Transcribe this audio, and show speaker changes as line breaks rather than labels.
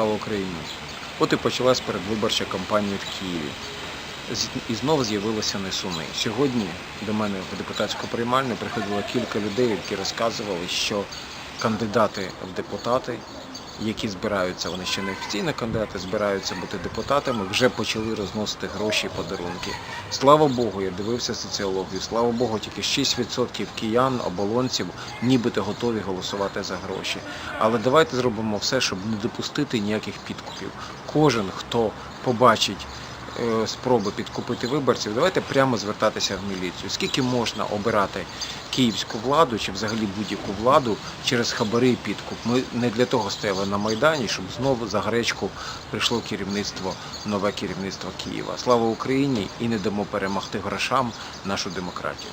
Україні. От і почалась передвиборча кампанія в Києві. І знову з'явилися несуни. Сьогодні до мене в депутатську приймальню приходило кілька людей, які розказували, що кандидати в депутати, які збираються, вони ще не офіційні кандидати, збираються бути депутатами, вже почали розносити гроші і подарунки. Слава Богу, я дивився соціологію. Слава Богу, тільки 6% киян, оболонців, нібито готові голосувати за гроші. Але давайте зробимо все, щоб не допустити ніяких підкупів. Кожен, хто побачить спроби підкупити виборців, давайте прямо звертатися в міліцію. Скільки можна обирати київську владу чи взагалі будь-яку владу через хабари і підкуп? Ми не для того стояли на Майдані, щоб знову за гречку прийшло керівництво, нове керівництво Києва. Слава Україні і не дамо перемогти грошам нашу демократію.